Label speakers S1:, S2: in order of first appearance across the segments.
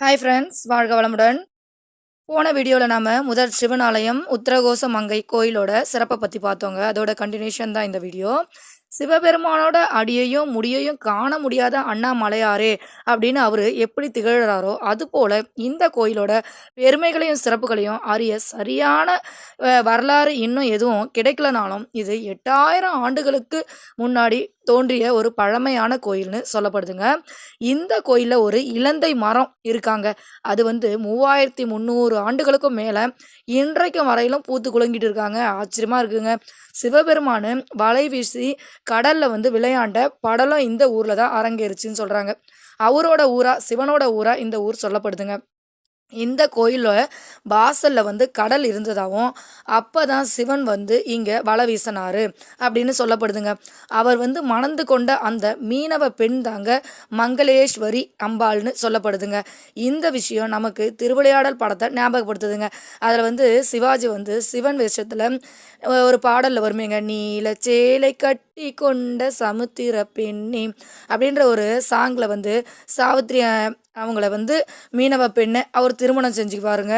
S1: Hi friends வாழ்க வளமுடன். போன வீடியோவில் நாம் முதல் சிவன் ஆலயம் உத்தரகோச மங்கை கோயிலோட சிறப்பை பற்றி பார்த்தோங்க. அதோட கண்டினியூஷன் தான் இந்த வீடியோ சிவபெருமானோட அடியையும் முடியையும் காண முடியாத அண்ணாமலையாரே அப்படின்னு அவர் எப்படி திகழ்கிறாரோ அதுபோல் இந்த கோயிலோட பெருமைகளையும் சிறப்புகளையும் அறிய சரியான வரலாறு இன்னும் எதுவும் கிடைக்கலனாலும் இது எட்டாயிரம் ஆண்டுகளுக்கு முன்னாடி தோன்றிய ஒரு பழமையான கோயில்னு சொல்லப்படுதுங்க. இந்த கோயிலில் ஒரு இலந்தை மரம் இருக்காங்க. அது வந்து மூவாயிரத்தி முந்நூறு ஆண்டுகளுக்கும் மேலே இன்றைக்கும் வரையிலும் பூத்து குலுங்கிட்டு இருக்காங்க. ஆச்சரியமாக இருக்குங்க. சிவபெருமானு வலை வீசி கடலில் வந்து விளையாண்ட படலம் இந்த ஊரில் தான் அரங்கேறுச்சுன்னு சொல்கிறாங்க அவரோட ஊரா சிவனோட ஊரா இந்த ஊர் சொல்லப்படுதுங்க. இந்த கோயிலில் வாசலில் வந்து கடல் இருந்ததாகவும் அப்போ தான் சிவன் வந்து இங்கே வலை வீசினார் அப்படின்னு சொல்லப்படுதுங்க. அவர் வந்து மணந்து கொண்ட அந்த மீனவ பெண் தாங்க மங்களேஸ்வரி அம்பாள்னு சொல்லப்படுதுங்க. இந்த விஷயம் நமக்கு திருவிளையாடல் படத்தை ஞாபகப்படுத்துதுங்க. அதில் வந்து சிவாஜி வந்து சிவன் வேஷத்தில் ஒரு பாடலில் வருமேங்க நீல சேலை கட்டி கொண்ட சமுத்திர பெண்ணி அப்படின்ற ஒரு சாங்கில் வந்து சாவித்ரி அவங்கள வந்து மீனவ பெண்ணை அவர் திருமணம் செஞ்சுக்குவாருங்க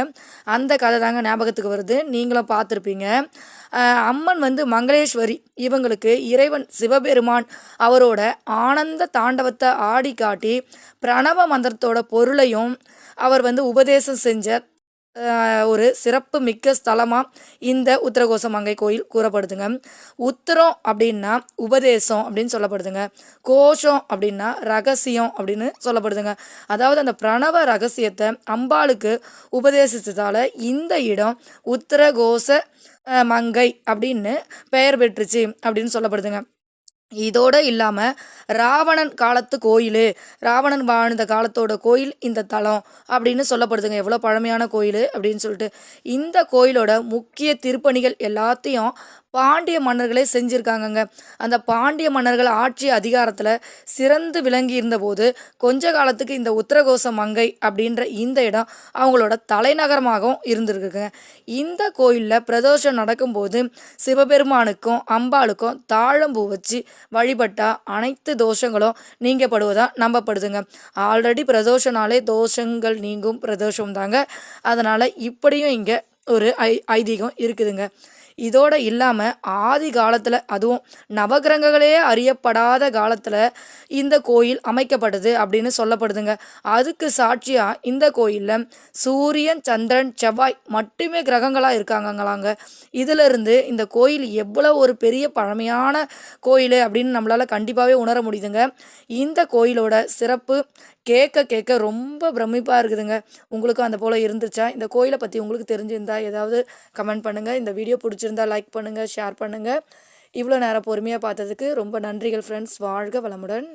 S1: அந்த கதை தாங்க ஞாபகத்துக்கு வருது. நீங்களும் பார்த்துருப்பீங்க. அம்மன் வந்து மங்களேஸ்வரி. இவங்களுக்கு இறைவன் சிவபெருமான். அவரோட ஆனந்த தாண்டவத்தை ஆடி காட்டி பிரணவ மந்திரத்தோட பொருளையும் அவர் வந்து உபதேசம் செஞ்ச ஒரு சிறப்பு மிக்க ஸ்தலமாக இந்த உத்தரகோசமங்கை கோயில் கூறப்படுதுங்க. உத்தரம் அப்படின்னா உபதேசம் அப்படின்னு சொல்லப்படுதுங்க. கோஷம் அப்படின்னா ரகசியம் அப்படின்னு சொல்லப்படுதுங்க. அதாவது அந்த பிரணவ ரகசியத்தை அம்பாளுக்கு உபதேசித்ததால் இந்த இடம் உத்தரகோச மங்கை அப்படின்னு பெயர் பெற்றுச்சு அப்படின்னு சொல்லப்படுதுங்க. இதோடு இல்லாமல் ராவணன் காலத்து கோயில் ராவணன் வாழ்ந்த காலத்தோட கோயில் இந்த தலம் அப்படின்னு சொல்லப்படுதுங்க. எவ்வளோ பழமையான கோயில் அப்படின்னு சொல்லிட்டு. இந்த கோயிலோட முக்கிய திருப்பணிகள் எல்லாத்தையும் பாண்டிய மன்னர்களே செஞ்சுருக்காங்கங்க. அந்த பாண்டிய மன்னர்கள் ஆட்சி அதிகாரத்தில் சிறந்து விளங்கி இருந்தபோது கொஞ்ச காலத்துக்கு இந்த உத்தரகோச மங்கை அப்படின்ற இந்த இடம் அவங்களோட தலைநகரமாகவும் இருந்திருக்குங்க. இந்த கோயிலில் பிரதோஷம் நடக்கும்போது சிவபெருமானுக்கும் அம்பாளுக்கும் தாழம்பூ வச்சு வழிபட்டால் அனைத்து தோஷங்களும் நீங்கப்படுவதாக நம்பப்படுதுங்க. ஆல்ரெடி பிரதோஷனாலே தோஷங்கள் நீங்கும் பிரதோஷம் தாங்க. அதனால் இப்படியும் இங்கே ஒரு ஐ ஐதீகம் இருக்குதுங்க. இதோட இல்லாமல் ஆதி காலத்தில் அதுவும் நவகிரகங்களே அறியப்படாத காலத்தில் இந்த கோயில் அமைக்கப்பட்டது அப்படின்னு சொல்லப்படுதுங்க. அதுக்கு சாட்சியாக இந்த கோயிலில் சூரியன் சந்திரன் செவ்வாய் மட்டுமே கிரகங்களாக இருக்காங்கங்களாங்க. இதிலிருந்து இந்த கோயில் எவ்வளோ ஒரு பெரிய பழமையான கோயில் அப்படின்னு நம்மளால் கண்டிப்பாகவே உணர முடியுதுங்க. இந்த கோயிலோட சிறப்பு கேட்க கேட்க ரொம்ப பிரமிப்பாக இருக்குதுங்க. உங்களுக்கும் அந்த போல் இருந்துச்சா? இந்த கோயிலை பற்றி உங்களுக்கு தெரிஞ்சிருந்தா ஏதாவது கமெண்ட் பண்ணுங்கள் இந்த வீடியோ பிடிச்சி பிடிச்சிருந்தா லைக் பண்ணுங்கள் ஷேர் பண்ணுங்கள் இவ்வளோ நேரம் பொறுமையாக பார்த்ததுக்கு ரொம்ப நன்றிகள் ஃப்ரெண்ட்ஸ் வாழ்க வளமுடன்.